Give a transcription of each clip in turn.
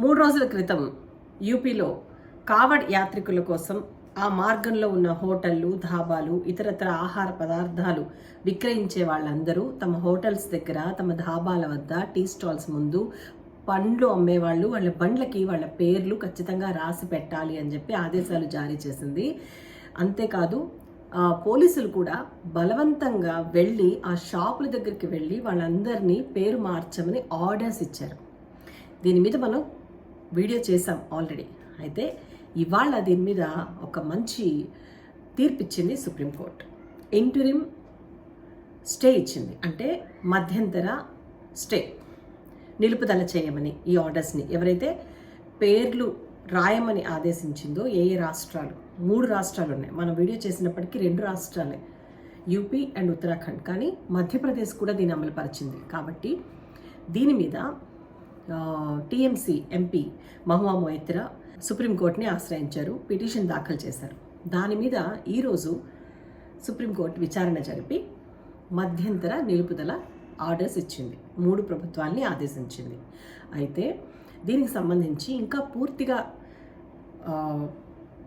మూడు రోజుల క్రితం యూపీలో కావడ్ యాత్రికుల కోసం ఆ మార్గంలో ఉన్న హోటళ్ళు ధాబాలు ఇతరతర ఆహార పదార్థాలు విక్రయించే వాళ్ళందరూ తమ హోటల్స్ దగ్గర తమ ధాబాల వద్ద టీ స్టాల్స్ ముందు పండ్లు అమ్మేవాళ్ళు. వాళ్ళ బండ్లకి వాళ్ళ పేర్లు ఖచ్చితంగా రాసి పెట్టాలి అని చెప్పి ఆదేశాలు జారీ చేసింది. అంతేకాదు పోలీసులు కూడా బలవంతంగా వెళ్ళి ఆ షాపుల దగ్గరికి వెళ్ళి వాళ్ళందరినీ పేరు మార్చమని ఆర్డర్స్ ఇచ్చారు. దీని మీద మనం వీడియో చేశాం ఆల్రెడీ. అయితే ఇవాళ దీని మీద ఒక మంచి తీర్పిచ్చింది సుప్రీంకోర్టు ఇంటరిమ్ స్టే ఇచ్చింది. అంటే మధ్యంతర స్టే. నిలుపుదల చేయమని ఈ ఆర్డర్స్ని. ఎవరైతే పేర్లు రాయమని ఆదేశించిందో ఏ ఏ రాష్ట్రాలు? మూడు రాష్ట్రాలు ఉన్నాయి. మనం వీడియో చేసినప్పటికీ రెండు రాష్ట్రాలే. UP and Uttarakhand. కానీ మధ్యప్రదేశ్ కూడా దీన్ని అమలుపరిచింది. కాబట్టి దీని మీద టీఎంసీ ఎంపీ మహువా మొయిత్రా సుప్రీంకోర్టుని ఆశ్రయించారు పిటిషన్ దాఖలు చేశారు. దాని మీద ఈరోజు సుప్రీంకోర్టు విచారణ జరిపి మధ్యంతర నిలుపుదల ఆర్డర్స్ ఇచ్చింది. మూడు ప్రభుత్వాల్ని ఆదేశించింది. అయితే దీనికి సంబంధించి ఇంకా పూర్తిగా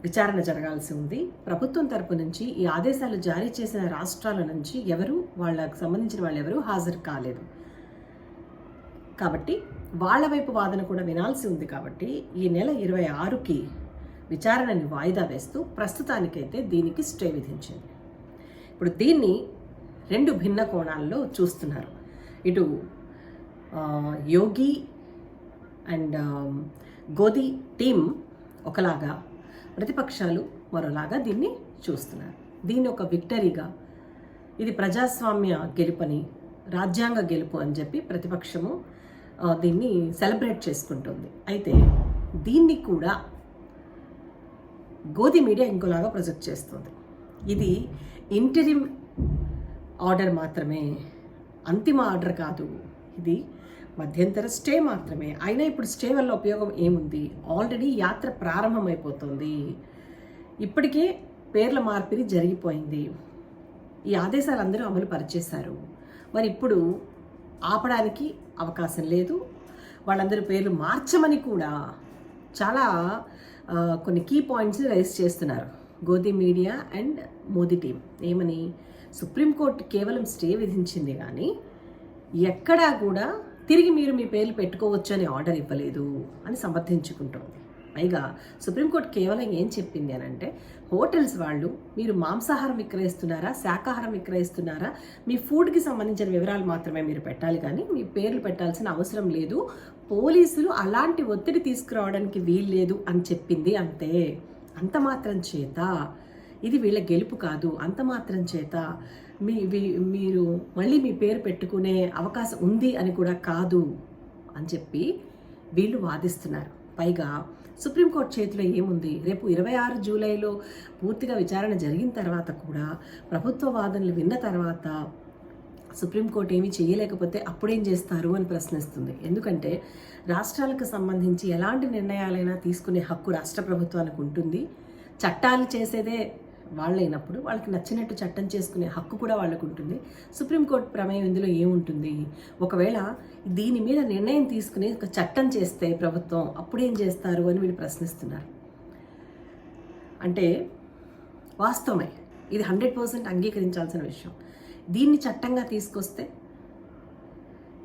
విచారణ జరగాల్సి ఉంది. ప్రభుత్వం తరపు నుంచి ఈ ఆదేశాలు జారీ చేసిన రాష్ట్రాల నుంచి ఎవరు వాళ్ళకు సంబంధించిన వాళ్ళు ఎవరు హాజరు కాలేదు. కాబట్టి వాళ్ళ వైపు వాదన కూడా వినాల్సి ఉంది కాబట్టి ఈ నెల ఇరవై ఆరుకి విచారణని వాయిదా వేస్తూ ప్రస్తుతానికైతే దీనికి స్టే విధించింది. ఇప్పుడు దీన్ని రెండు భిన్న కోణాల్లో చూస్తున్నారు. ఇటు యోగి అండ్ గోది టీం ఒకలాగా ప్రతిపక్షాలు మరోలాగా దీన్ని చూస్తున్నారు. దీన్ని ఒక విక్టరీగా ఇది ప్రజాస్వామ్య గెలుపని రాజ్యాంగ గెలుపు అని చెప్పి ప్రతిపక్షము దీన్ని సెలబ్రేట్ చేసుకుంటుంది. అయితే దీన్ని కూడా గోధి మీడియా ఇంకోలాగా ప్రొజెక్ట్ చేస్తుంది. ఇది ఇంటరిమ్ ఆర్డర్ మాత్రమే అంతిమ ఆర్డర్ కాదు. ఇది మధ్యంతర స్టే మాత్రమే. అయినా ఇప్పుడు స్టే వల్ల ఉపయోగం ఏముంది? ఆల్రెడీ యాత్ర ప్రారంభమైపోతుంది. ఇప్పటికే పేర్ల మార్పిడి జరిగిపోయింది. ఈ ఆదేశాలు అందరూ అమలు పరిచేశారు. మరి ఇప్పుడు ఆపడానికి అవకాశం లేదు. వాళ్ళందరి పేర్లు మార్చమని కూడా చాలా కొన్ని కీ పాయింట్స్ని రైజ్ చేస్తున్నారు. Godi media and Modi team. ఏమని? సుప్రీంకోర్టు కేవలం స్టే విధించింది కానీ ఎక్కడా కూడా తిరిగి మీరు మీ పేర్లు పెట్టుకోవచ్చు అని ఆర్డర్ ఇవ్వలేదు అని సమర్థించుకుంటోంది. పైగా సుప్రీంకోర్టు కేవలం ఏం చెప్పింది అని అంటే హోటల్స్ వాళ్ళు మీరు మాంసాహారం విక్రయిస్తున్నారా శాకాహారం విక్రయిస్తున్నారా మీ ఫుడ్కి సంబంధించిన వివరాలు మాత్రమే మీరు పెట్టాలి కానీ మీ పేర్లు పెట్టాల్సిన అవసరం లేదు పోలీసులు అలాంటి ఒత్తిడి తీసుకురావడానికి వీల్లేదు అని చెప్పింది అంతే. అంత మాత్రం చేత. ఇది వీళ్ళ గెలుపు కాదు. అంత మాత్రం చేత. మీ వీ- మీరు మళ్ళీ మీ పేరు పెట్టుకునే అవకాశం ఉంది అని కూడా కాదు అని చెప్పి వీళ్ళు వాదిస్తున్నారు. పైగా సుప్రీంకోర్టు చేతిలో ఏముంది? రేపు ఇరవై ఆరు జూలైలో పూర్తిగా విచారణ జరిగిన తర్వాత కూడా ప్రభుత్వ వాదనలు విన్న తర్వాత సుప్రీంకోర్టు ఏమీ చేయలేకపోతే అప్పుడేం చేస్తారు అని ప్రశ్నిస్తుంది. ఎందుకంటే రాష్ట్రాలకు సంబంధించి ఎలాంటి నిర్ణయాలైనా తీసుకునే హక్కు రాష్ట్ర ప్రభుత్వానికి ఉంటుంది. చట్టాలు చేసేదే వాళ్ళైనప్పుడు వాళ్ళకి నచ్చినట్టు చట్టం చేసుకునే హక్కు కూడా వాళ్ళకు ఉంటుంది సుప్రీంకోర్టు ప్రమేయం ఇందులో ఏముంటుంది? ఒకవేళ దీని మీద నిర్ణయం తీసుకుని ఒక చట్టం చేస్తే ప్రభుత్వం అప్పుడేం చేస్తారు అని వీళ్ళు ప్రశ్నిస్తున్నారు. అంటే వాస్తవమే. ఇది హండ్రెడ్ పర్సెంట్ అంగీకరించాల్సిన విషయం. దీన్ని చట్టంగా తీసుకొస్తే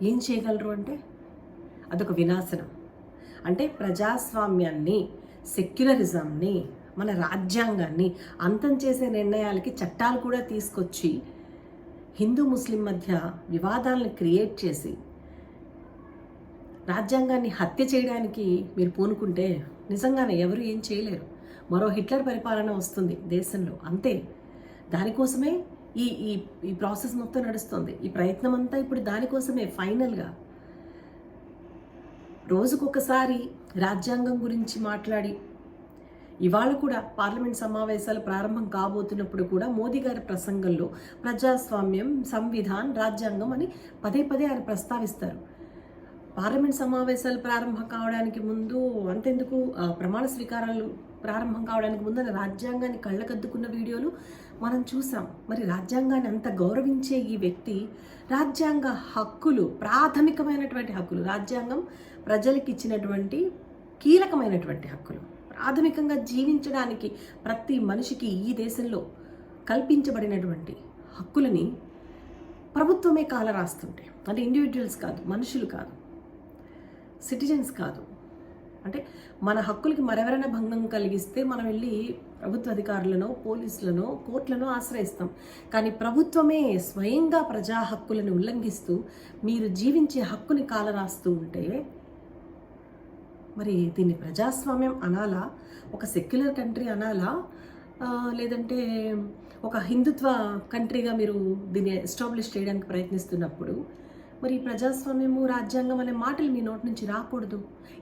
ఏం చేయగలరు అంటే అదొక వినాశనం. అంటే ప్రజాస్వామ్యాన్ని సెక్యులరిజంని మన రాజ్యాంగాన్ని అంతం చేసే నిర్ణయాలకి చట్టాలు కూడా తీసుకొచ్చి హిందూ ముస్లిం మధ్య వివాదాలను క్రియేట్ చేసి రాజ్యాంగాన్ని హత్య చేయడానికి మీరు పూనుకుంటే నిజంగానే ఎవరు ఏం చేయలేరు. మరో హిట్లర్ పరిపాలన వస్తుంది దేశంలో. అంతే. దానికోసమే ఈ ఈ ఈ ప్రాసెస్ మొత్తం నడుస్తుంది. ఈ ప్రయత్నం అంతా ఇప్పుడు దానికోసమే ఫైనల్గా. రోజుకొకసారి రాజ్యాంగం గురించి మాట్లాడి ఇవాళ కూడా పార్లమెంట్ సమావేశాలు ప్రారంభం కాబోతున్నప్పుడు కూడా మోదీ గారి ప్రసంగంలో ప్రజాస్వామ్యం సంవిధాన్ రాజ్యాంగం అని పదే పదే ఆయన ప్రస్తావిస్తారు. పార్లమెంట్ సమావేశాలు ప్రారంభం కావడానికి ముందు అంతెందుకు? ప్రమాణ స్వీకారాలు ప్రారంభం కావడానికి ముందు ఆయన రాజ్యాంగాన్ని కళ్ళకద్దుకున్న వీడియోలు మనం చూసాం. మరి రాజ్యాంగాన్ని అంత గౌరవించే ఈ వ్యక్తి రాజ్యాంగ హక్కులు ప్రాథమికమైనటువంటి హక్కులు రాజ్యాంగం ప్రజలకు ఇచ్చినటువంటి కీలకమైనటువంటి హక్కులు. ప్రాథమికంగా జీవించడానికి ప్రతి మనిషికి ఈ దేశంలో కల్పించబడినటువంటి హక్కులని ప్రభుత్వమే కాల రాస్తుంటే అంటే ఇండివిజువల్స్ కాదు మనుషులు కాదు సిటిజన్స్ కాదు. అంటే మన హక్కులకి మరెవరైనా భంగం కలిగిస్తే మనం వెళ్ళి ప్రభుత్వ అధికారులను పోలీసులను కోర్టులను ఆశ్రయిస్తాం. కానీ ప్రభుత్వమే స్వయంగా ప్రజా హక్కులను ఉల్లంఘిస్తూ మీరు జీవించే హక్కుని కాలరాస్తూ ఉంటే మరి దీన్ని ప్రజాస్వామ్యం అనాలా? ఒక సెక్యులర్ కంట్రీ అనాలా? లేదంటే ఒక హిందుత్వ కంట్రీగా మీరు దీన్ని ఎస్టాబ్లిష్ చేయడానికి ప్రయత్నిస్తున్నప్పుడు మరి ప్రజాస్వామ్యము రాజ్యాంగం అనే మాటలు మీ నోటి నుంచి రాకూడదు.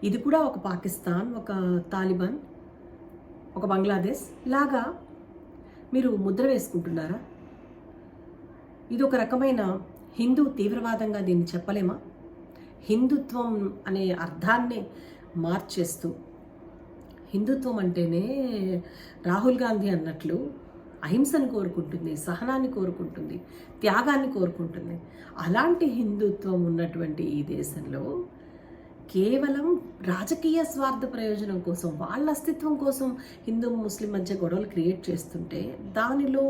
ఇది కూడా ఒక పాకిస్తాన్ ఒక తాలిబాన్ ఒక బంగ్లాదేశ్ లాగా మీరు ముద్ర వేసుకుంటున్నారా? ఇది ఒక రకమైన హిందూ తీవ్రవాదంగా దీన్ని చెప్పలేమా? హిందుత్వం అనే అర్థాన్నే మార్చేస్తూ. హిందుత్వం అంటేనే రాహుల్ గాంధీ అన్నట్లు అహింసను కోరుకుంటుంది సహనాన్ని కోరుకుంటుంది త్యాగాన్ని కోరుకుంటుంది. అలాంటి హిందుత్వం ఉన్నటువంటి ఈ దేశంలో కేవలం రాజకీయ స్వార్థ ప్రయోజనం కోసం వాళ్ళ అస్తిత్వం కోసం హిందూ ముస్లిం మధ్య గొడవలు క్రియేట్ చేస్తుంటే దానిలో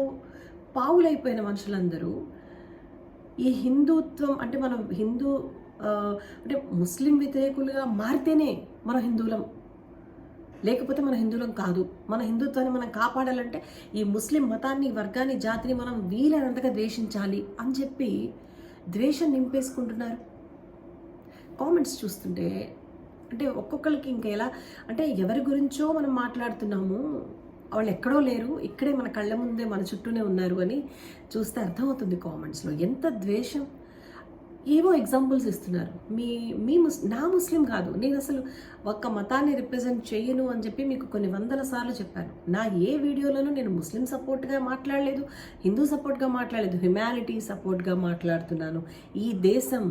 పావులైపోయిన మనుషులందరూ ఈ హిందుత్వం అంటే మనం హిందూ అంటే ముస్లిం వ్యతిరేకులుగా మారితేనే మన హిందువులం. లేకపోతే మన హిందువులం కాదు. మన హిందుత్వాన్ని మనం కాపాడాలంటే ఈ ముస్లిం మతాన్ని వర్గాన్ని జాతిని మనం వీలైనంతగా ద్వేషించాలి అని చెప్పి ద్వేషం నింపేసుకుంటున్నారు. కామెంట్స్ చూస్తుంటే అంటే ఒక్కొక్కరికి ఇంకా ఎలా అంటే ఎవరి గురించో మనం మాట్లాడుతున్నాము వాళ్ళు ఎక్కడో లేరు ఇక్కడే మన కళ్ళ ముందే మన చుట్టూనే ఉన్నారు అని చూస్తే అర్థమవుతుంది కామెంట్స్లో ఎంత ద్వేషం ఏవో ఎగ్జాంపుల్స్ ఇస్తున్నారు. మీ మీ ముస్ నా ముస్లిం కాదు. నేను అసలు ఒక్క మతాన్ని రిప్రజెంట్ చేయను అని చెప్పి మీకు కొన్ని వందల సార్లు చెప్పాను. నా ఏ వీడియోలోనూ నేను ముస్లిం సపోర్ట్గా మాట్లాడలేదు హిందూ సపోర్ట్గా మాట్లాడలేదు హ్యుమానిటీ సపోర్ట్గా మాట్లాడుతున్నాను. ఈ దేశం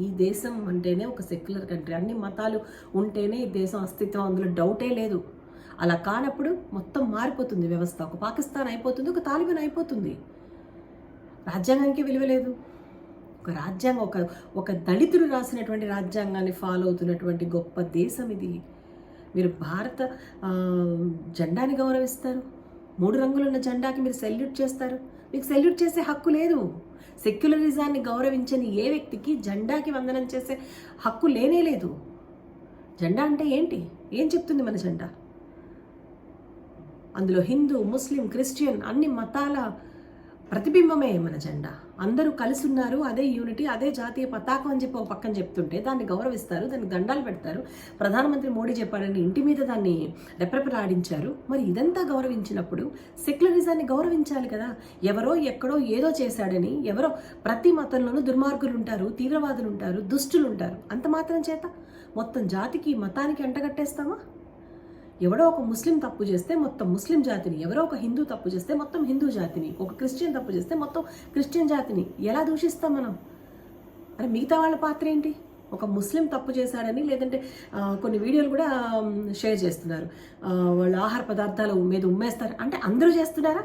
ఈ దేశం అంటేనే ఒక సెక్యులర్ కంట్రీ అన్ని మతాలు ఉంటేనే ఈ దేశం అస్తిత్వం. అందులో డౌటే లేదు. అలా కానప్పుడు మొత్తం మారిపోతుంది వ్యవస్థ. ఒక పాకిస్తాన్ అయిపోతుంది ఒక తాలిబాన్ అయిపోతుంది. రాజ్యాంగానికి విలువ లేదు. ఒక రాజ్యాంగం ఒక ఒక దళితుడు రాసినటువంటి రాజ్యాంగాన్ని ఫాలో అవుతున్నటువంటి గొప్ప దేశం ఇది. మీరు భారత జెండాని గౌరవిస్తారు. మూడు రంగులున్న జెండాకి మీరు సెల్యూట్ చేస్తారు. మీకు సెల్యూట్ చేసే హక్కు లేదు. సెక్యులరిజాన్ని గౌరవించని ఏ వ్యక్తికి జెండాకి వందనం చేసే హక్కు లేనే లేదు. జెండా అంటే ఏంటి? ఏం చెప్తుంది మన జెండా? అందులో హిందూ ముస్లిం క్రిస్టియన్ అన్ని మతాల ప్రతిబింబమే మన జెండా. అందరూ కలిసి ఉన్నారు అదే యూనిటీ అదే జాతీయ పతాకం అని చెప్పి ఒక పక్కన చెప్తుంటే దాన్ని గౌరవిస్తారు దానికి దండాలు పెడతారు. ప్రధానమంత్రి మోడీ చెప్పాడని ఇంటి మీద దాన్ని రెప్రపలాడించారు. మరి ఇదంతా గౌరవించినప్పుడు సెక్యులరిజాన్ని గౌరవించాలి కదా. ఎవరో ఎక్కడో ఏదో చేశాడని ఎవరో ప్రతి మతంలోనూ దుర్మార్గులు ఉంటారు తీవ్రవాదులు ఉంటారు దుష్టులు ఉంటారు అంత మాత్రం చేత? మొత్తం జాతికి మతానికి అంటగట్టేస్తామా ఎవడో ఒక ముస్లిం తప్పు చేస్తే మొత్తం ముస్లిం జాతిని ఎవరో ఒక హిందూ తప్పు చేస్తే మొత్తం హిందూ జాతిని ఒక క్రిస్టియన్ తప్పు చేస్తే మొత్తం క్రిస్టియన్ జాతిని ఎలా దూషిస్తాం మనం? అరే మిగతా వాళ్ళ పాత్ర ఏంటి? ఒక ముస్లిం తప్పు చేశాడని లేదంటే కొన్ని వీడియోలు కూడా షేర్ చేస్తున్నారు. వాళ్ళు ఆహార పదార్థాల మీద ఉమ్మేస్తారు. అంటే అందరూ చేస్తున్నారా?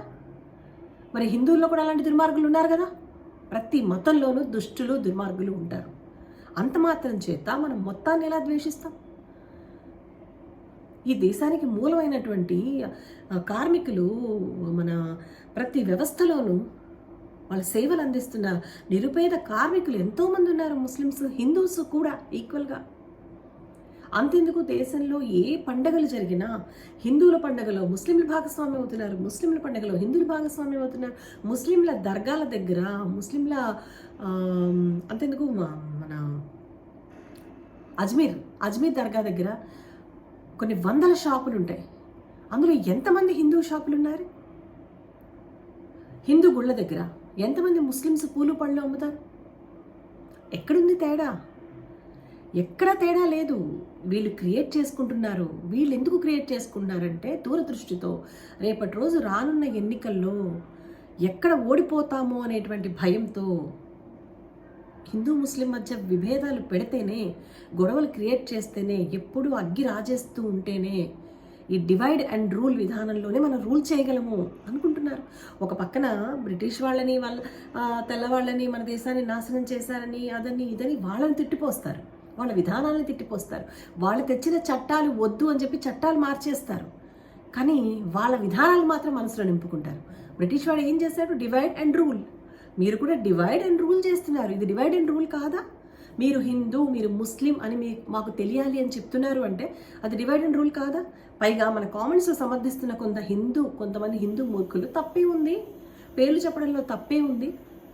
మరి హిందువుల్లో కూడా అలాంటి దుర్మార్గులు ఉన్నారు కదా? ప్రతి మతంలోనూ దుష్టులు దుర్మార్గులు ఉంటారు. అంత మాత్రం చేత మనం మొత్తాన్ని ఎలా ద్వేషిస్తాం? ఈ దేశానికి మూలమైనటువంటి కార్మికులు మన ప్రతి వ్యవస్థలోనూ వాళ్ళ సేవలు అందిస్తున్న నిరుపేద కార్మికులు ఎంతోమంది ఉన్నారు ముస్లిమ్స్ హిందూస్ కూడా ఈక్వల్గా అంతెందుకు దేశంలో ఏ పండగలు జరిగినా హిందువుల పండగలో ముస్లింలు భాగస్వామ్యం అవుతున్నారు ముస్లింల పండగలో హిందువులు భాగస్వామ్యం అవుతున్నారు. ముస్లింల దర్గాల దగ్గర ముస్లింల అంతెందుకు మన అజ్మీర్ అజ్మీర్ దర్గా దగ్గర కొన్ని వందల షాపులు ఉంటాయి అందులో ఎంతమంది హిందూ షాపులు ఉన్నారు హిందూ గుళ్ళ దగ్గర ఎంతమంది ముస్లిమ్స్ పూలు పళ్ళు అమ్ముతారు? ఎక్కడుంది తేడా? ఎక్కడ తేడా లేదు. వీళ్ళు క్రియేట్ చేసుకుంటున్నారు. వీళ్ళు ఎందుకు క్రియేట్ చేసుకుంటున్నారంటే దూరదృష్టితో రేపటి రోజు రానున్న ఎన్నికల్లో ఎక్కడ ఓడిపోతామో అనేటువంటి భయంతో హిందూ ముస్లిం మధ్య విభేదాలు పెడితేనే గొడవలు క్రియేట్ చేస్తేనే ఎప్పుడు అగ్గి రాజేస్తూ ఉంటేనే ఈ డివైడ్ అండ్ రూల్ విధానంలోనే మనం రూల్ చేయగలము అనుకుంటున్నారు. ఒక పక్కన బ్రిటిష్ వాళ్ళని వాళ్ళ తెల్లవాళ్ళని మన దేశాన్ని నాశనం చేశారని అదని ఇదని వాళ్ళని తిట్టిపోస్తారు. వాళ్ళ విధానాలను తిట్టిపోస్తారు. వాళ్ళు తెచ్చిన చట్టాలు వద్దు అని చెప్పి చట్టాలు మార్చేస్తారు. కానీ వాళ్ళ విధానాలు మాత్రం మనసులో నింపుకుంటారు. బ్రిటిష్ వాడు ఏం చేశాడు? Divide and rule. మీరు కూడా డివైడ్ అండ్ రూల్ చేస్తున్నారు. ఇది డివైడ్ అండ్ రూల్ కాదా? మీరు హిందూ మీరు ముస్లిం అని మీ మాకు తెలియాలి అని చెప్తున్నారు అంటే అది డివైడ్ అండ్ రూల్ కాదా? పైగా మన కామెంట్స్లో సమర్థిస్తున్న కొంత హిందూ కొంతమంది హిందూ మూర్ఖులు తప్పే ఉంది. పేర్లు చెప్పడంలో తప్పే ఉంది.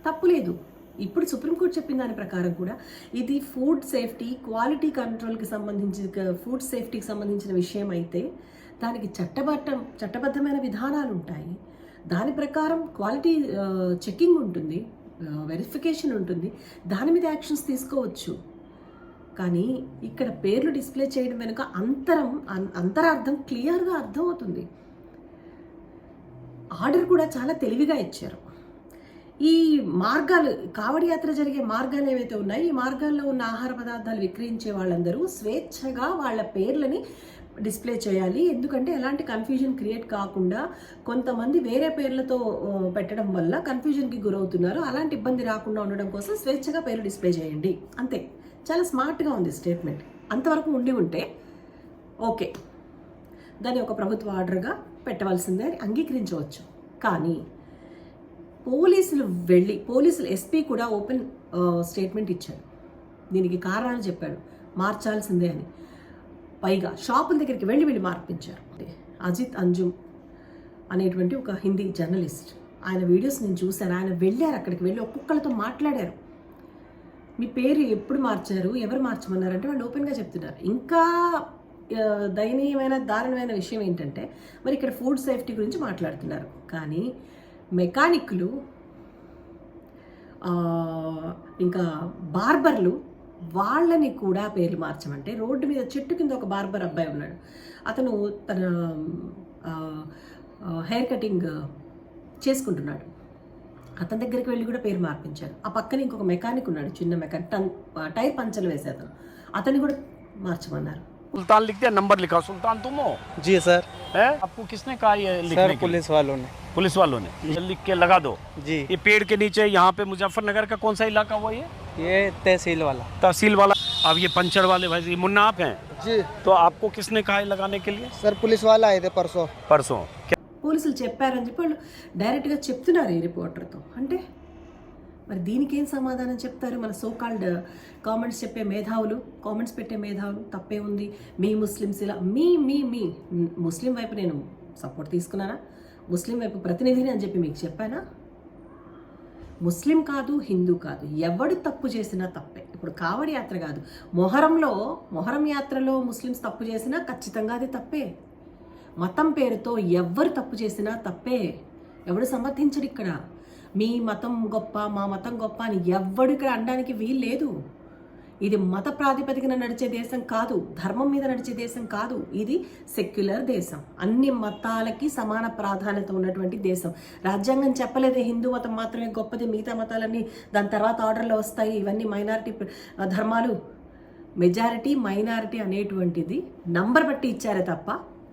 తప్పు లేదు. ఇప్పుడు సుప్రీంకోర్టు చెప్పిన దాని ప్రకారం కూడా ఇది ఫుడ్ సేఫ్టీ క్వాలిటీ కంట్రోల్కి సంబంధించిన ఫుడ్ సేఫ్టీకి సంబంధించిన విషయం అయితే దానికి చట్టబద్ధం చట్టబద్ధమైన విధానాలు ఉంటాయి. దాని ప్రకారం క్వాలిటీ చెకింగ్ ఉంటుంది వెరిఫికేషన్ ఉంటుంది. దాని మీద యాక్షన్స్ తీసుకోవచ్చు. కానీ ఇక్కడ పేర్లు డిస్ప్లే చేయడం వెనుక అంతరం అం- అంతరార్థం క్లియర్గా అర్థమవుతుంది. ఆర్డర్ కూడా చాలా తెలివిగా ఇచ్చారు. ఈ మార్గాలు కావడి యాత్ర జరిగే మార్గాలు ఏవైతే ఉన్నాయో ఈ మార్గాల్లో ఉన్న ఆహార పదార్థాలు విక్రయించే వాళ్ళందరూ స్వేచ్ఛగా వాళ్ళ పేర్లని డిస్ప్లే చేయాలి. ఎందుకంటే ఎలాంటి కన్ఫ్యూజన్ క్రియేట్ కాకుండా కొంతమంది వేరే పేర్లతో పెట్టడం వల్ల కన్ఫ్యూజన్కి గురవుతున్నారు. అలాంటి ఇబ్బంది రాకుండా ఉండడం కోసం స్వేచ్ఛగా పేరు డిస్ప్లే చేయండి. అంతే. చాలా స్మార్ట్గా ఉంది స్టేట్మెంట్ అంతవరకు ఉండి ఉంటే ఓకే. దాన్ని ఒక ప్రభుత్వ ఆర్డర్గా పెట్టవలసిందే అని అంగీకరించవచ్చు. కానీ పోలీసులు వెళ్ళి పోలీసులు ఎస్పీ కూడా ఓపెన్ స్టేట్మెంట్ ఇచ్చారు. దీనికి కారణాలు చెప్పాడు మార్చాల్సిందే అని. పైగా షాపుల దగ్గరికి వెళ్ళి వెళ్ళి మార్పించారు. అజిత్ అంజుమ్ అనేటువంటి ఒక హిందీ జర్నలిస్ట్. ఆయన వీడియోస్ నేను చూశాను. ఆయన వెళ్ళారు అక్కడికి వెళ్ళి ఒక్కొక్కరితో మాట్లాడారు. మీ పేరు ఎప్పుడు మార్చారు? ఎవరు మార్చమన్నారంటే వాళ్ళు ఓపెన్గా చెప్తున్నారు. ఇంకా దయనీయమైన దారుణమైన విషయం ఏంటంటే మరి ఇక్కడ ఫుడ్ సేఫ్టీ గురించి మాట్లాడుతున్నారు. కానీ మెకానిక్లు ఇంకా బార్బర్లు వాళ్ళని కూడా పేర్లు మార్చమంటే రోడ్డు మీద చెట్టు కింద ఒక బార్బర్ అబ్బాయి ఉన్నాడు అతను తన ఆ, ఆ, హెయిర్ కటింగ్ చేసుకుంటున్నాడు అతని దగ్గరికి వెళ్ళి కూడా పేరు మార్పించారు ఆ పక్కన ఇంకొక మెకానిక్ ఉన్నాడు చిన్న మెకానిక్ టన్ టైర్ పంచలు వేసే అతను అతన్ని కూడా మార్చమన్నారు सुल्तान लिखते हैं नंबर लिखा सुल्तान तुम हो जी सर है आपको किसने कहा ये लिखने सर के लिए? पुलिस वालों ने पुलिस वालों ने ये लिख के लगा दो जी ये पेड़ के नीचे यहाँ पे मुजफ्फरनगर का कौन सा इलाका हुआ ये ये तहसील वाला तहसील वाला अब ये पंचर वाले भाई ये मुन्ना आप हैं जी तो आपको किसने कहा है लगाने के लिए सर पुलिस वाला आए थे परसों परसों क्या పోలీసులు చెప్పారని చెప్పి వాళ్ళు డైరెక్ట్గా చెప్తున్నారు ఈ రిపోర్టర్తో అంటే మరి దీనికి ఏం సమాధానం చెప్తారు మన సో కాల్డ్ కామెంట్స్ చెప్పే మేధావులు కామెంట్స్ పెట్టే మేధావులు తప్పే ఉంది మీ ముస్లిమ్స్ ఇలా మీ మీ మీ ముస్లిం వైపు నేను సపోర్ట్ తీసుకున్నానా ముస్లిం వైపు ప్రతినిధిని అని చెప్పి మీకు చెప్పానా ముస్లిం కాదు హిందూ కాదు. ఎవడు తప్పు చేసినా తప్పే. ఇప్పుడు కావడి యాత్ర కాదు. మొహరంలో మొహరం యాత్రలో ముస్లిమ్స్ తప్పు చేసినా ఖచ్చితంగా అది తప్పే. మతం పేరుతో ఎవ్వరు తప్పు చేసినా తప్పే. ఎవడు సమర్థించడు ఇక్కడ. మీ మతం గొప్ప మా మతం గొప్ప అని ఎవడు ఇక్కడ అనడానికి వీలు లేదు ఇది మత ప్రాతిపదికన నడిచే దేశం కాదు ధర్మం మీద నడిచే దేశం కాదు ఇది సెక్యులర్ దేశం. అన్ని మతాలకి సమాన ప్రాధాన్యత ఉన్నటువంటి దేశం. రాజ్యాంగం చెప్పలేదే హిందూ మతం మాత్రమే గొప్పది మిగతా మతాలన్నీ దాని తర్వాత ఆర్డర్లో వస్తాయి. ఇవన్నీ మైనారిటీ ధర్మాలు. మెజారిటీ మైనారిటీ అనేటువంటిది నంబర్ బట్టి ఇచ్చారే తప్ప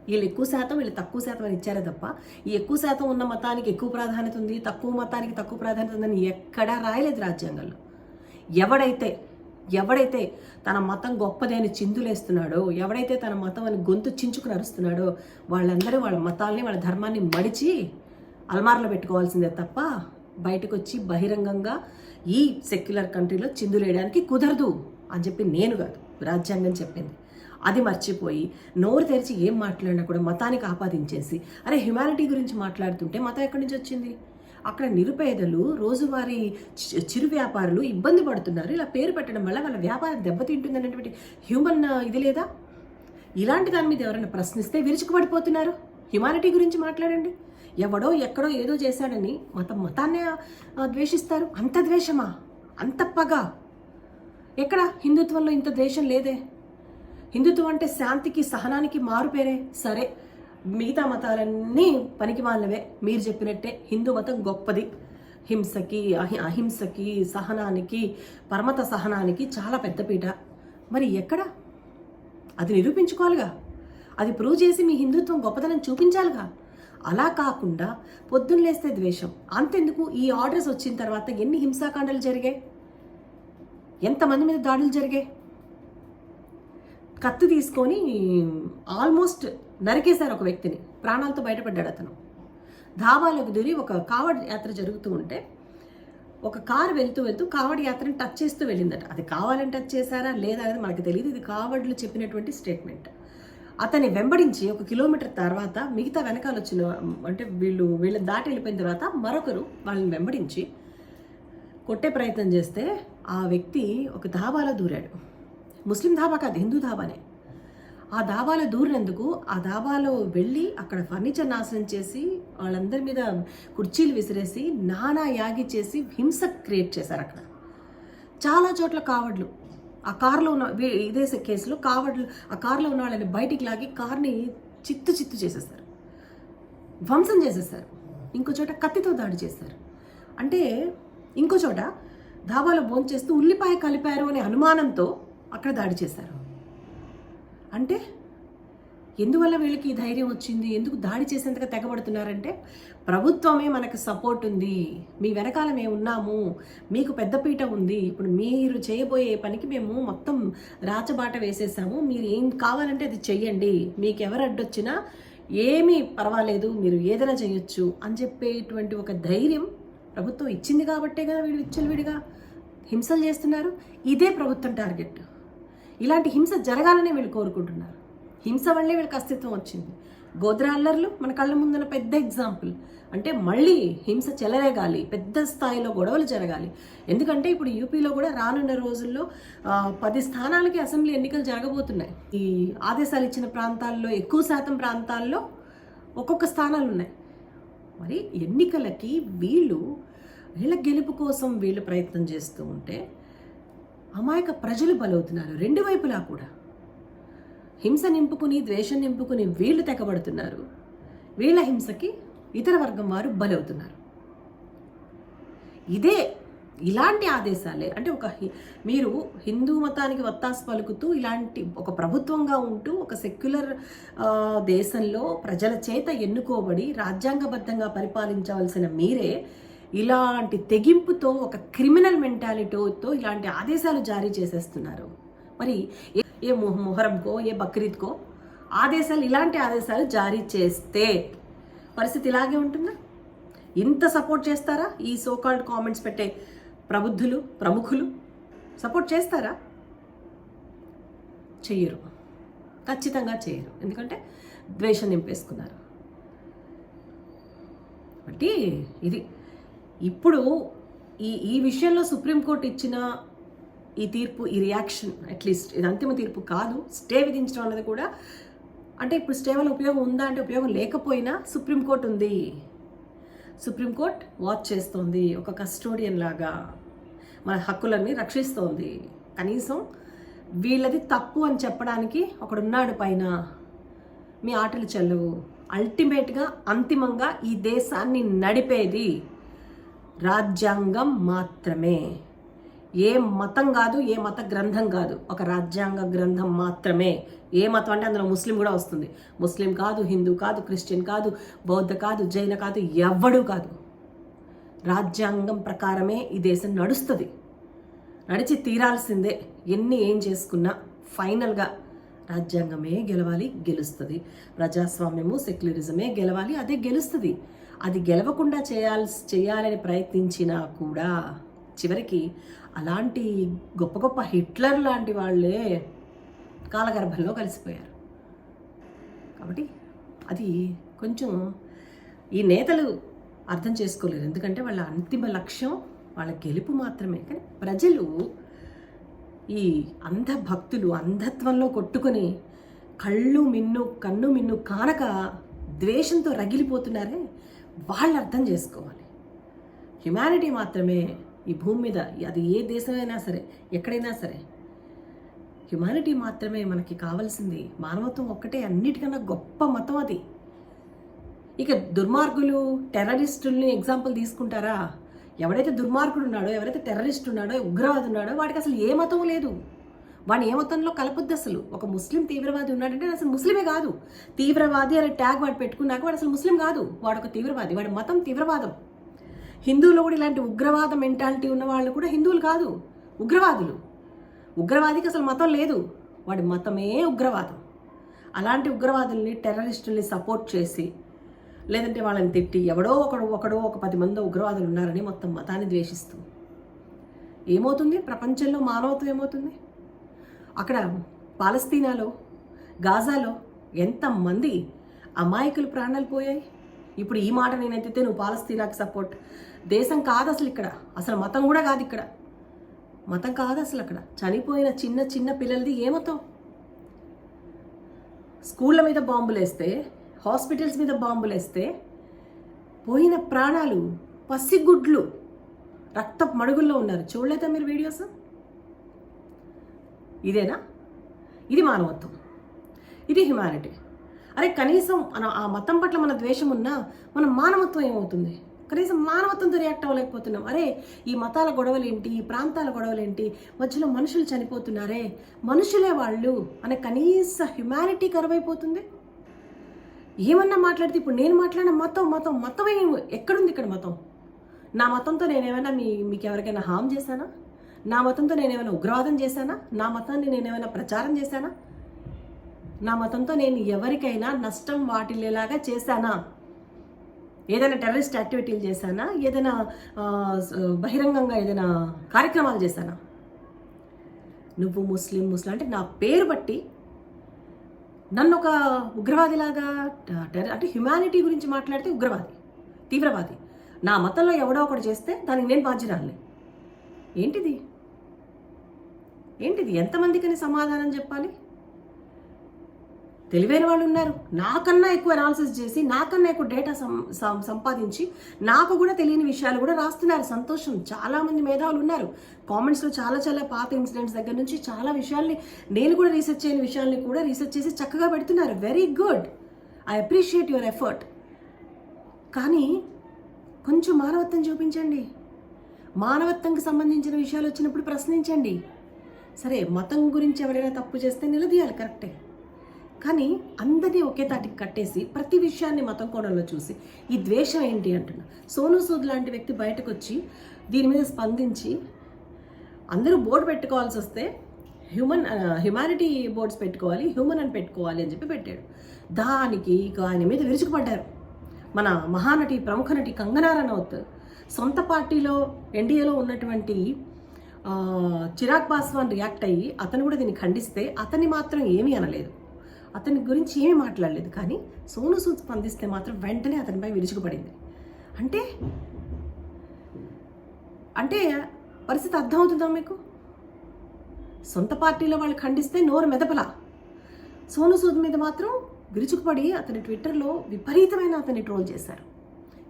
వీళ్ళు ఎక్కువ శాతం వీళ్ళు తక్కువ శాతం అని ఇచ్చారే తప్ప ఈ ఎక్కువ శాతం ఉన్న మతానికి ఎక్కువ ప్రాధాన్యత ఉంది తక్కువ మతానికి తక్కువ ప్రాధాన్యత ఉందని ఎక్కడా రాయలేదు రాజ్యాంగంలో. ఎవడైతే ఎవడైతే తన మతం గొప్పది అని చిందులేస్తున్నాడో ఎవడైతే తన మతం అని గొంతు చించుకుని అరుస్తున్నాడో వాళ్ళందరూ వాళ్ళ మతాల్ని వాళ్ళ ధర్మాన్ని మడిచి అల్మార్లో పెట్టుకోవాల్సిందే తప్ప బయటకు వచ్చి బహిరంగంగా ఈ సెక్యులర్ కంట్రీలో చిందులేయడానికి కుదరదు అని చెప్పి నేను కాదు రాజ్యాంగం చెప్పింది. అది మర్చిపోయి నోరు తెరిచి ఏం మాట్లాడినా కూడా మతానికి ఆపాదించేసి అరే హ్యుమానిటీ గురించి మాట్లాడుతుంటే మతం ఎక్కడి నుంచి వచ్చింది? అక్కడ నిరుపేదలు రోజువారీ చి- చిరు వ్యాపారులు ఇబ్బంది పడుతున్నారు. ఇలా పేరు పెట్టడం వల్ల వాళ్ళ వ్యాపారం దెబ్బతింటుంది అనేటువంటి హ్యూమన్ ఇది లేదా? ఇలాంటి దాని మీద ఎవరైనా ప్రశ్నిస్తే విరుచుకుపడిపోతున్నారు? హ్యుమానిటీ గురించి మాట్లాడండి. ఎవడో ఎక్కడో ఏదో చేశాడని మతం మతాన్నే ద్వేషిస్తారు. అంత ద్వేషమా? అంత పగ? ఎక్కడ? హిందుత్వంలో ఇంత ద్వేషం లేదే? హిందుత్వం అంటే శాంతికి సహనానికి మారుపేరే సరే. మిగతా మతాలన్నీ పనికి వాళ్ళవే మీరు చెప్పినట్టే హిందూ మతం గొప్పది. హింసకి అహి అహింసకి సహనానికి పరమత సహనానికి చాలా పెద్దపీట మరి ఎక్కడ? అది నిరూపించుకోవాలిగా. అది ప్రూవ్ చేసి మీ హిందుత్వం గొప్పతనం చూపించాలిగా. అలా కాకుండా పొద్దున్న లేస్తే ద్వేషం. అంతెందుకు ఈ ఆర్డర్స్ వచ్చిన తర్వాత ఎన్ని హింసాకాండాలు జరిగాయి? ఎంతమంది మీద దాడులు జరిగాయి? కత్తి తీసుకొని ఆల్మోస్ట్ నరికేశారు ఒక వ్యక్తిని. ప్రాణాలతో బయటపడ్డాడు అతను. ధాబాలోకి దూరి ఒక కావడ్ యాత్ర జరుగుతూ ఉంటే ఒక కారు వెళ్తూ వెళ్తూ కావడి యాత్రని టచ్ చేస్తూ వెళ్ళిందట. అది కావాలని టచ్ చేశారా లేదా అనేది మనకు తెలియదు ఇది కావడ్లు చెప్పినటువంటి స్టేట్మెంట్ అతన్ని వెంబడించి ఒక కిలోమీటర్ తర్వాత మిగతా వెనకాల వచ్చిన అంటే వీళ్ళు వీళ్ళని దాటి వెళ్ళిపోయిన తర్వాత మరొకరు వాళ్ళని వెంబడించి కొట్టే ప్రయత్నం చేస్తే ఆ వ్యక్తి ఒక ధాబాలో దూరాడు. ముస్లిం ధాబా కాదు హిందూ ధాబానే. ఆ దాబాలో దూరినందుకు ఆ దాబాలో వెళ్ళి అక్కడ ఫర్నిచర్ నాశనం చేసి వాళ్ళందరి మీద కుర్చీలు విసిరేసి నానా యాగి చేసి హింస క్రియేట్ చేశారు అక్కడ. చాలా చోట్ల కావడ్లు. ఆ కారులో ఉన్న ఇదే కేసులో కావడ్లు ఆ కారులో ఉన్న వాళ్ళని బయటికి లాగి కార్ని చిత్తు చిత్తు చేసేస్తారు. ధ్వంసం చేసేస్తారు. ఇంకో చోట కత్తితో దాడి చేస్తారు. అంటే ఇంకో చోట ధాబాలో భోంచేస్తూ ఉల్లిపాయ కలిపారు అనే అనుమానంతో అక్కడ దాడి చేశారు అంటే ఎందువల్ల వీళ్ళకి ఈ ధైర్యం వచ్చింది? ఎందుకు దాడి చేసేంతగా తెగబడుతున్నారంటే ప్రభుత్వమే మనకు సపోర్ట్ ఉంది. మీ వెనకాల మేము ఉన్నాము. మీకు పెద్దపీట ఉంది. ఇప్పుడు మీరు చేయబోయే పనికి మేము మొత్తం రాచబాట వేసేసాము. మీరు ఏం కావాలంటే అది చెయ్యండి. మీకు ఎవరు అడ్డొచ్చినా ఏమీ పర్వాలేదు. మీరు ఏదైనా చేయొచ్చు అని చెప్పేటువంటి ఒక ధైర్యం ప్రభుత్వం ఇచ్చింది కాబట్టే కదా వీడు విచ్చలవిడిగా హింసలు చేస్తున్నారు. ఇదే ప్రభుత్వం టార్గెట్. ఇలాంటి హింస జరగాలనే వీళ్ళు కోరుకుంటున్నారు. హింస వల్లే వీళ్ళకి అస్తిత్వం వచ్చింది. గోద్రా అల్లర్లు మన కళ్ళ ముందున్న పెద్ద ఎగ్జాంపుల్. అంటే మళ్ళీ హింస చెలరేగాలి పెద్ద స్థాయిలో గొడవలు జరగాలి. ఎందుకంటే ఇప్పుడు యూపీలో కూడా రానున్న రోజుల్లో పది స్థానాలకి అసెంబ్లీ ఎన్నికలు జరగబోతున్నాయి. ఈ ఆదేశాలు ఇచ్చిన ప్రాంతాల్లో ఎక్కువ శాతం ప్రాంతాల్లో ఒక్కొక్క స్థానాలు ఉన్నాయి. మరి ఎన్నికలకి వీళ్ళు వీళ్ళ గెలుపు కోసం వీళ్ళు ప్రయత్నం చేస్తూ ఉంటే అమాయక ప్రజలు బలవుతున్నారు. రెండు వైపులా కూడా. హింస నింపుకుని ద్వేషం నింపుకుని వీళ్ళు తెగబడుతున్నారు. వీళ్ళ హింసకి ఇతర వర్గం వారు బలవుతున్నారు. ఇదే ఇలాంటి ఆదేశాలే. అంటే ఒక మీరు హిందూ మతానికి వత్తాసు పలుకుతూ ఇలాంటి ఒక ప్రభుత్వంగా ఉంటూ ఒక సెక్యులర్ దేశంలో ప్రజల చేత ఎన్నుకోబడి రాజ్యాంగబద్ధంగా పరిపాలించవలసిన మీరే ఇలాంటి తెగింపుతో ఒక క్రిమినల్ మెంటాలిటీతో ఇలాంటి ఆదేశాలు జారీ చేసేస్తున్నారు. మరి ఏ- ఏ మొహరంకో ఏ బక్రీద్కో ఆదేశాలు ఇలాంటి ఆదేశాలు జారీ చేస్తే పరిస్థితి ఇలాగే ఉంటుందా? ఇంత సపోర్ట్ చేస్తారా ఈ సోకాల్డ్ కామెంట్స్ పెట్టే ప్రబుద్ధులు ప్రముఖులు? సపోర్ట్ చేస్తారా? చెయ్యరు. ఖచ్చితంగా చేయరు ఎందుకంటే ద్వేషం నింపేసుకున్నారు. కాబట్టి ఇది ఇప్పుడు ఈ ఈ విషయంలో సుప్రీంకోర్టు ఇచ్చిన ఈ తీర్పు ఈ రియాక్షన్ అట్లీస్ట్ ఇది అంతిమ తీర్పు కాదు. స్టే విధించడం అన్నది కూడా అంటే ఇప్పుడు స్టే వల్ల ఉపయోగం ఉందా? అంటే ఉపయోగం లేకపోయినా సుప్రీంకోర్టు ఉంది. సుప్రీంకోర్టు వాచ్ చేస్తోంది. ఒక కస్టోడియన్ లాగా మన హక్కులన్నీ రక్షిస్తోంది. కనీసం వీళ్ళది తప్పు అని చెప్పడానికి ఒకడున్నాడు పైన మీ ఆటలు చెల్లవు అల్టిమేట్గా అంతిమంగా ఈ దేశాన్ని నడిపేది రాజ్యాంగం మాత్రమే. ఏ మతం కాదు ఏ మత గ్రంథం కాదు. ఒక రాజ్యాంగ గ్రంథం మాత్రమే. ఏ మతం అంటే అందులో ముస్లిం కూడా వస్తుంది. ముస్లిం కాదు హిందూ కాదు క్రిస్టియన్ కాదు బౌద్ధ కాదు జైన కాదు ఎవ్వడూ కాదు. రాజ్యాంగం ప్రకారమే ఈ దేశం నడుస్తుంది. నడిచి తీరాల్సిందే. ఎన్ని ఏం చేసుకున్నా ఫైనల్గా రాజ్యాంగమే గెలవాలి గెలుస్తుంది. ప్రజాస్వామ్యము సెక్యులరిజమే గెలవాలి అదే గెలుస్తుంది. అది గెలవకుండా చేయాల్సి చేయాలని ప్రయత్నించినా కూడా చివరికి అలాంటి గొప్ప గొప్ప హిట్లర్ లాంటి వాళ్ళే కాలగర్భంలో కలిసిపోయారు. కాబట్టి అది కొంచెం ఈ నేతలు అర్థం చేసుకోలేరు. ఎందుకంటే వాళ్ళ అంతిమ లక్ష్యం వాళ్ళ గెలుపు మాత్రమే. కానీ ప్రజలు ఈ అంధ భక్తులు అంధత్వంలో కొట్టుకొని కళ్ళు మిన్ను కన్ను మిన్ను కానక ద్వేషంతో రగిలిపోతున్నారే. వాళ్ళు అర్థం చేసుకోవాలి. హ్యుమానిటీ మాత్రమే ఈ భూమి మీద అది ఏ దేశమైనా సరే ఎక్కడైనా సరే హ్యుమానిటీ మాత్రమే మనకి కావాల్సింది మానవత్వం ఒక్కటే అన్నిటికన్నా గొప్ప మతం అది. ఇక దుర్మార్గులు టెర్రరిస్టుల్ని ఎగ్జాంపుల్ తీసుకుంటారా? ఎవడైతే దుర్మార్గుడు ఉన్నాడో ఎవరైతే టెర్రరిస్ట్ ఉన్నాడో ఉగ్రవాది ఉన్నాడో వాడికి అసలు ఏ మతం లేదు. వాడిని ఏ మతంలో కలపొద్దు అసలు. ఒక ముస్లిం తీవ్రవాది ఉన్నాడంటే అసలు ముస్లిమే కాదు. తీవ్రవాది అనే ట్యాగ్ వాడు పెట్టుకున్నాక వాడు అసలు ముస్లిం కాదు. వాడు ఒక తీవ్రవాది వాడి మతం తీవ్రవాదం. హిందువులు కూడా ఇలాంటి ఉగ్రవాద మెంటాలిటీ ఉన్న వాళ్ళు కూడా హిందువులు కాదు. ఉగ్రవాదులు. ఉగ్రవాదికి అసలు మతం లేదు. వాడి మతమే ఉగ్రవాదం. అలాంటి ఉగ్రవాదుల్ని టెర్రరిస్టుల్ని సపోర్ట్ చేసి లేదంటే వాళ్ళని తిట్టి ఎవడో ఒకడు ఒకడో ఒక పది మంది ఉగ్రవాదులు ఉన్నారని మొత్తం మతాన్ని ద్వేషిస్తూ ఏమవుతుంది? ప్రపంచంలో మానవత్వం ఏమవుతుంది? అక్కడ పాలస్తీనాలో గాజాలో ఎంతమంది అమాయకులు ప్రాణాలు పోయాయి? ఇప్పుడు ఈ మాట నేను ఎత్తితే నువ్వు పాలస్తీనాకి సపోర్ట్. దేశం కాదు అసలు ఇక్కడ. అసలు మతం కూడా కాదు ఇక్కడ. మతం కాదు అసలు అక్కడ. చనిపోయిన చిన్న చిన్న పిల్లలది ఏ మతం స్కూళ్ళ మీద బాంబులు వేస్తే హాస్పిటల్స్ మీద బాంబులు వేస్తే పోయిన ప్రాణాలు పసిగుడ్లు రక్త మడుగుల్లో ఉన్నారు. చూడలేదా మీరు వీడియోస్? ఇదేనా? ఇది మానవత్వం. ఇది హ్యుమానిటీ అరే కనీసం మన ఆ మతం పట్ల మన ద్వేషం ఉన్నా మన మానవత్వం ఏమవుతుంది? కనీసం మానవత్వంతో రియాక్ట్ అవ్వలేకపోతున్నాం. అరే ఈ మతాల గొడవలేంటి? ఈ ప్రాంతాల గొడవలేంటి? మధ్యలో మనుషులు చనిపోతున్నారే? మనుషులే వాళ్ళు అనే కనీస హ్యుమానిటీ కరువైపోతుంది? ఏమన్నా మాట్లాడితే ఇప్పుడు నేను మాట్లాడిన మతం మతం మతం ఏం- ఎక్కడుంది ఇక్కడ మతం? నా మతంతో నేనేమైనా మీ మీకు ఎవరికైనా హామ్ చేశానా? నా మతంతో నేను ఏమైనా ఉగ్రవాదం చేశానా? నా మతాన్ని నేనేమైనా ప్రచారం చేశానా? నా మతంతో నేను ఎవరికైనా నష్టం వాటిల్లేలాగా చేశానా? ఏదైనా టెర్రరిస్ట్ యాక్టివిటీలు చేశానా? ఏదైనా బహిరంగంగా ఏదైనా కార్యక్రమాలు చేశానా? నువ్వు ముస్లిం ముస్లిం అంటే నా పేరు బట్టి నన్ను ఒక ఉగ్రవాదిలాగా అంటే హ్యుమానిటీ గురించి మాట్లాడితే ఉగ్రవాది తీవ్రవాది. నా మతంలో ఎవడో ఒకటి చేస్తే దానికి నేను బాధ్యురాలి ఏంటిది? ఏంటిది? ఎంతమందికని సమాధానం చెప్పాలి? తెలివైన వాళ్ళు ఉన్నారు నాకన్నా ఎక్కువ అనాలిసిస్ చేసి నాకన్నా ఎక్కువ డేటా సం సంపాదించి నాకు కూడా తెలియని విషయాలు కూడా రాస్తున్నారు. సంతోషం. చాలా మంది మేధావులు ఉన్నారు కామెంట్స్లో చాలా చాలా పాత ఇన్సిడెంట్స్ దగ్గర నుంచి చాలా విషయాల్ని నేను కూడా రీసెర్చ్ చేయని విషయాల్ని కూడా రీసెర్చ్ చేసి చక్కగా పెడుతున్నారు. Very good I appreciate your effort కానీ కొంచెం మానవత్వం చూపించండి. మానవత్వంకి సంబంధించిన విషయాలు వచ్చినప్పుడు ప్రశ్నించండి. సరే మతం గురించి ఎవరైనా తప్పు చేస్తే నిలదీయాలి కరెక్టే. కానీ అందరినీ ఒకే తాటికి కట్టేసి ప్రతి విషయాన్ని మతం కోణంలో చూసి ఈ ద్వేషం ఏంటి అంటున్నా. సోను సూద్ లాంటి వ్యక్తి బయటకు వచ్చి దీని మీద స్పందించి అందరూ బోర్డు పెట్టుకోవాల్సి వస్తే హ్యూమన్ హ్యుమానిటీ బోర్డ్స్ పెట్టుకోవాలి హ్యూమన్ అని పెట్టుకోవాలి అని చెప్పి పెట్టాడు. దానికి ఇక ఆయన మీద విరుచుకుపడ్డారు. మన మహానటి ప్రముఖ నటి కంగనా రనౌత్ సొంత పార్టీలో ఎన్డీఏలో ఉన్నటువంటి చిరాగ్ పాస్వాన్ రియాక్ట్ అయ్యి అతను కూడా దీన్ని ఖండిస్తే అతన్ని మాత్రం ఏమీ అనలేదు. అతని గురించి ఏమీ మాట్లాడలేదు. కానీ సోను సూద్ స్పందిస్తే మాత్రం వెంటనే అతనిపై విరుచుకుపడింది. అంటే అంటే పరిస్థితి అర్థమవుతుందా మీకు? సొంత పార్టీలో వాళ్ళు ఖండిస్తే నోరు మెదపలా. సోను సూద్ మీద మాత్రం విరుచుకుపడి అతని ట్విట్టర్లో విపరీతమైన అతన్ని ట్రోల్ చేశారు.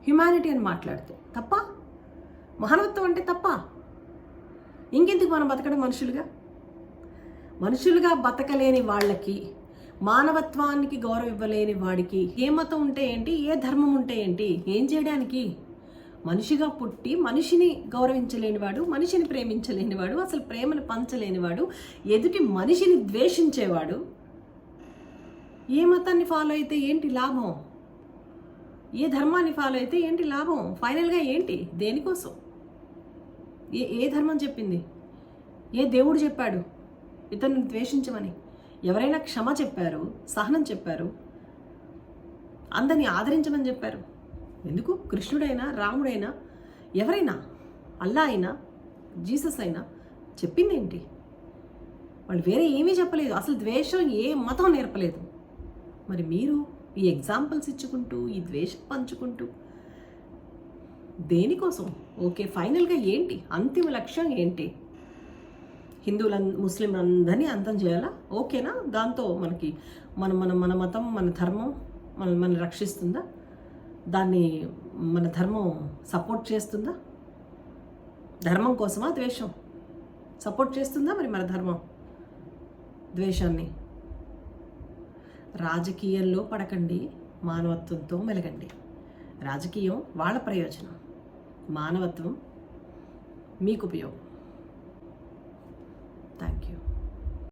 హ్యుమానిటీ అని మాట్లాడితే. తప్ప? మానవత్వం అంటే తప్ప? ఇంకెందుకు మనం బతకడం మనుషులుగా? మనుషులుగా బతకలేని వాళ్ళకి మానవత్వానికి గౌరవం ఇవ్వలేని వాడికి ఏ మతం ఉంటే ఏంటి? ఏ ధర్మం ఉంటే ఏంటి? ఏం చేయడానికి? మనిషిగా పుట్టి మనిషిని గౌరవించలేనివాడు మనిషిని ప్రేమించలేనివాడు అసలు ప్రేమను పంచలేనివాడు ఎదుటి మనిషిని ద్వేషించేవాడు ఏ మతాన్ని ఫాలో అయితే ఏంటి లాభం? ఏ ధర్మాన్ని ఫాలో అయితే ఏంటి లాభం? ఫైనల్గా ఏంటి? దేనికోసం? ఏ ఏ ధర్మం చెప్పింది? ఏ దేవుడు చెప్పాడు? ఇతన్ని ద్వేషించమని. ఎవరైనా క్షమ చెప్పారు సహనం చెప్పారు అందరిని ఆదరించమని చెప్పారు. ఎందుకు? కృష్ణుడైనా రాముడైనా ఎవరైనా అల్లా అయినా జీసస్ అయినా చెప్పింది ఏంటి వాళ్ళు వేరే ఏమీ చెప్పలేదు. అసలు ద్వేషం ఏ మతం నేర్పలేదు. మరి మీరు? ఈ ఎగ్జాంపుల్స్ ఇచ్చుకుంటూ ఈ ద్వేషం పంచుకుంటూ. దేనికోసం? ఓకే ఫైనల్గా ఏంటి? అంతిమ లక్ష్యం ఏంటి? హిందువుల ముస్లింలందరినీ అంతం చేయాలా? ఓకేనా? దాంతో మనకి మన మన మన మతం మన ధర్మం మన మన రక్షిస్తుందా? దాన్ని మన ధర్మం సపోర్ట్ చేస్తుందా? ధర్మం కోసమా ద్వేషం? సపోర్ట్ చేస్తుందా మరి మన ధర్మం? ద్వేషాన్ని? రాజకీయంలో పడకండి మానవత్వంతో మెలగండి. రాజకీయం వాళ్ళ ప్రయోజనం మానవత్వం మీకు ఉపయోగం. Thank you